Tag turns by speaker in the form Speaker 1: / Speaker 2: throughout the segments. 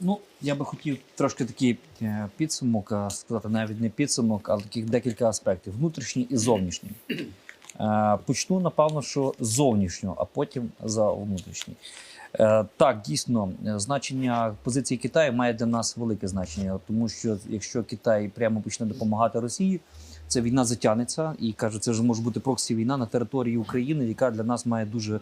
Speaker 1: Ну, я би хотів трошки такий е, підсумок е, сказати, навіть не підсумок, а таких декілька аспектів: внутрішній і зовнішній. Е, Почну, напевно, що зовнішнього, а потім за внутрішній. Так, дійсно, значення позиції Китаю має для нас велике значення, тому що якщо Китай прямо почне допомагати Росії, це війна затягнеться і каже, це вже може бути проксі війна на території України, яка для нас має дуже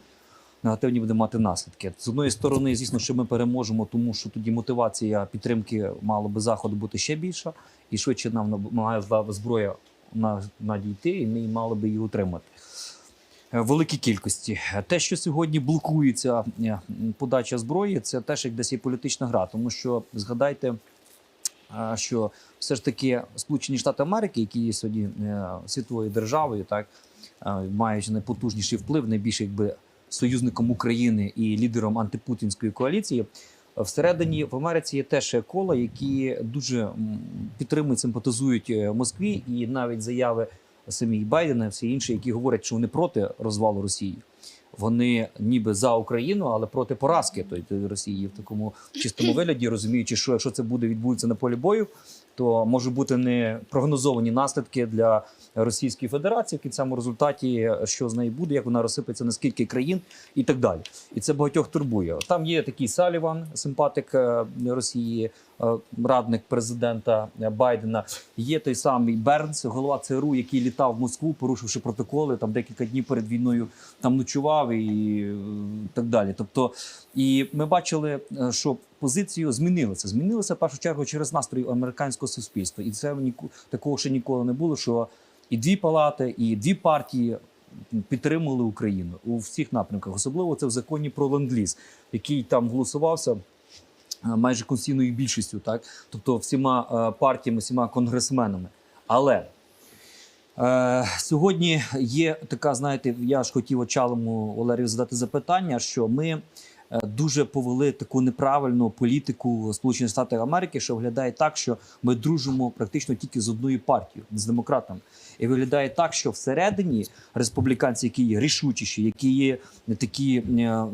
Speaker 1: негативні буде мати наслідки. З одної сторони, звісно, що ми переможемо, тому що тоді мотивація підтримки мало би заходу бути ще більша, і швидше нам має зброя на- надійти, і ми мали би її отримати. Е, Великій кількості те, що сьогодні блокується е, подача зброї, це теж як десь є політична гра, тому що згадайте, е, що все ж таки Сполучені Штати Америки, які є сьогодні світовою державою, так мають найпотужніший вплив, найбільше якби союзником України і лідером антипутінської коаліції. Всередині в Америці є теж кола, які дуже підтримують, симпатизують е, Москві, і навіть заяви самі Байдена, всі інші, які говорять, що вони проти розвалу Росії. Вони ніби за Україну, але проти поразки той Росії в такому чистому вигляді, розуміючи, що якщо це буде відбудеться на полі бою, то можуть бути не прогнозовані наслідки для Російської Федерації в кінцевому результаті, що з нею буде, як вона розсипеться на скільки країн і так далі. І це багатьох турбує. Там є такий Саліван, симпатик е, Росії, е, радник президента Байдена. Є той самий Бернс, голова ЦРУ, який літав в Москву, порушивши протоколи. Там декілька днів перед війною там ночував і е, так далі. Тобто, і ми бачили, що позицію змінилися. Змінилися в першу чергу через настрої американського суспільства, і це такого ще ніколи не було. Що і дві палати, і дві партії підтримували Україну у всіх напрямках. Особливо це в законі про ленд-ліз, який там голосувався. е, Майже конституційною більшістю, так тобто всіма е, партіями, всіма конгресменами. Але е, сьогодні є така, знаєте, я ж хотів очалому Валерію задати запитання, що ми дуже повели таку неправильну політику Сполучених Штатів Америки, що виглядає так, що ми дружимо практично тільки з одною партією, з демократами. І виглядає так, що всередині республіканці, які є рішучіші, які є такі е,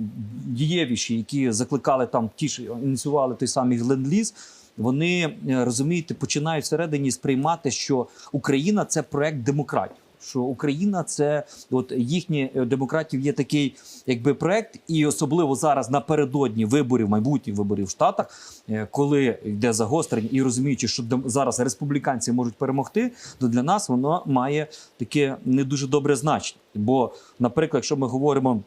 Speaker 1: дієвіші, які закликали там ті ж ініціювали той самий ленд-ліз, вони е, розумієте, починають всередині сприймати, що Україна це проект демократії. Що Україна це от їхні е, демократів є такий якби проект, і особливо зараз напередодні виборів, майбутніх виборів в Штатах, е, коли йде загострення, і розуміючи, що зараз республіканці можуть перемогти, то для нас воно має таке не дуже добре значення. Бо, наприклад, якщо ми говоримо.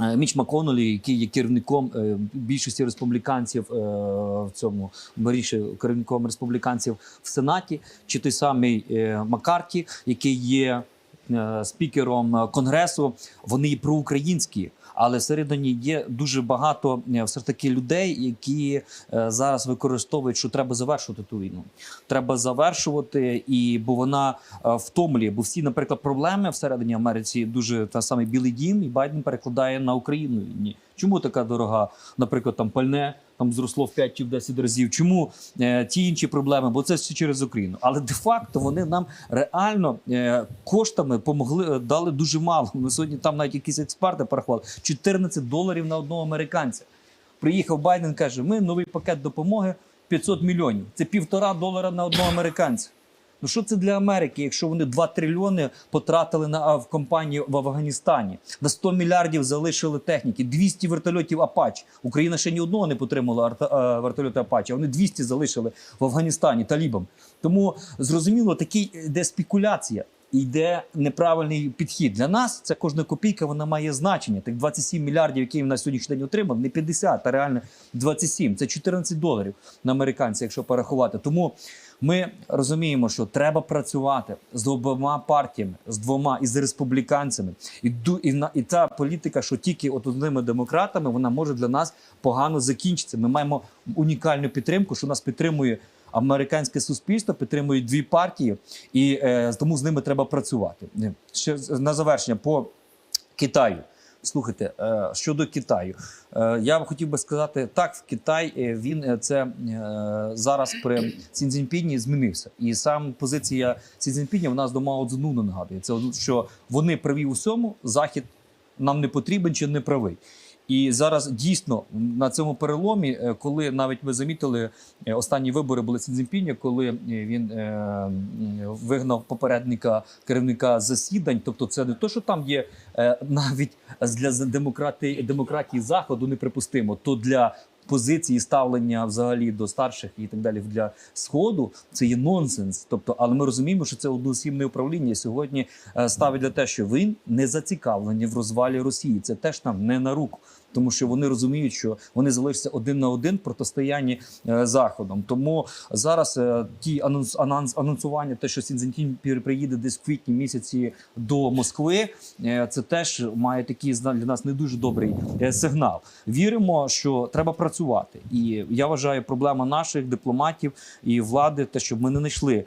Speaker 1: Е, Міч Маконолі, який є керівником е, більшості республіканців е, в цьому більше керівником республіканців в Сенаті, чи той самий Маккарті, який є спікером е, конгресу, вони і проукраїнські. Але всередині є дуже багато е, все ж таки людей, які е, зараз використовують, що треба завершувати ту війну. Треба завершувати, і бо вона е, втомлює. Бо всі, наприклад, проблеми всередині Америці дуже та саме Білий Дім, і Байден перекладає на Україну. Чому така дорога, наприклад, там пальне там зросло в 5 чи в 10 разів? Чому е, ті інші проблеми? Бо це все через Україну. Але де-факто вони нам реально е, коштами помогли, е, дали дуже мало. Ми сьогодні там навіть якісь експерти порахували 14 доларів на одного американця. Приїхав Байден, каже: ми новий пакет допомоги 500 мільйонів. Це півтора долара на одного американця. Ну що це для Америки, якщо вони 2 трильйони потратили на в компанії в Афганістані, на 100 мільярдів залишили техніки, 200 вертольотів Апач. Україна ще ні одного не потримала е, вертольоти Апач, а вони 200 залишили в Афганістані талібам. Тому зрозуміло, такий йде спекуляція. Йде неправильний підхід для нас. Це кожна копійка, вона має значення. Так 27 мільярдів, які він на сьогоднішній день отримав, не 50, а реально 27. Це 14 доларів на американця, якщо порахувати. Тому ми розуміємо, що треба працювати з обома партіями, з двома і з республіканцями. І і на і та політика, що тільки от одними демократами, вона може для нас погано закінчитися. Ми маємо унікальну підтримку, що нас підтримує. Американське суспільство підтримує дві партії, і е, тому з ними треба працювати. Ще на завершення по Китаю. Слухайте, е, щодо Китаю, е, я б хотів би сказати, так, в Китай е, він це зараз при Цінзіньпіні змінився. І сам позиція Цінзіньпіня в нас до Мао Цзедуна нагадує. Це що вони праві у всьому, захід нам не потрібен чи не правий. І зараз дійсно на цьому переломі, е, коли навіть ми замітили, е, останні вибори були Цзіньпіня, коли е, він вигнав попередника керівника засідань. Тобто, це не то, що там є навіть для демократії демократії заходу неприпустимо, то для позиції ставлення взагалі до старших і так далі для сходу це є нонсенс. Тобто, але ми розуміємо, що це одноосібне управління сьогодні е, ставить для те, що він не зацікавлені в розвалі Росії. Це теж нам не на руку. Тому що вони розуміють, що вони залишаться один на один протистоянні е, заходом. Тому зараз е, ті анонс, анонс, анонсування, те, що Сінзентін приїде десь в квітні місяці до Москви, е, це теж має такий для нас не дуже добрий сигнал. Віримо, що треба працювати, і я вважаю, проблема наших дипломатів і влади, те, щоб ми не знайшли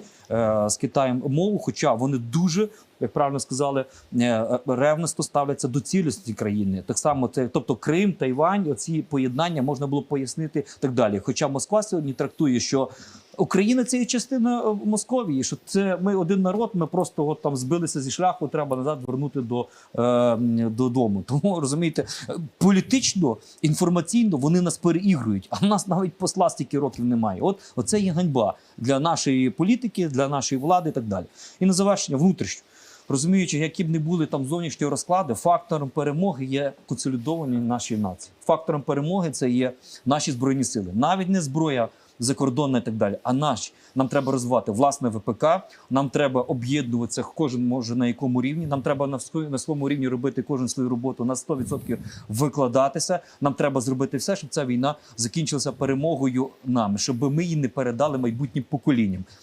Speaker 1: з Китаєм мову, хоча вони дуже. Як правильно сказали, е, ревносто ставляться до цілісності країни. Так само це, тобто Крим, Тайвань, оці поєднання можна було пояснити так далі. Хоча Москва сьогодні трактує, що Україна це є частина е, Московії, що це ми один народ, ми просто от там збилися зі шляху, треба назад вернути до, е, додому. Тому розумієте, політично, інформаційно вони нас переігрують, а в нас навіть посла стільки років немає. От оце є ганьба для нашої політики, для нашої влади і так далі. І на завершення внутрішньо. Розуміючи, які б не були там зовнішні розклади, фактором перемоги є консолідовані наші нації. Фактором перемоги це є наші збройні сили, навіть не зброя закордонна і так далі, а наші. Нам треба розвивати власне ВПК. Нам треба об'єднуватися. Кожен може на якому рівні. Нам треба на на своєму рівні робити кожен свою роботу на 100% викладатися. Нам треба зробити все, щоб ця війна закінчилася перемогою нами, щоб ми її не передали майбутнім поколінням.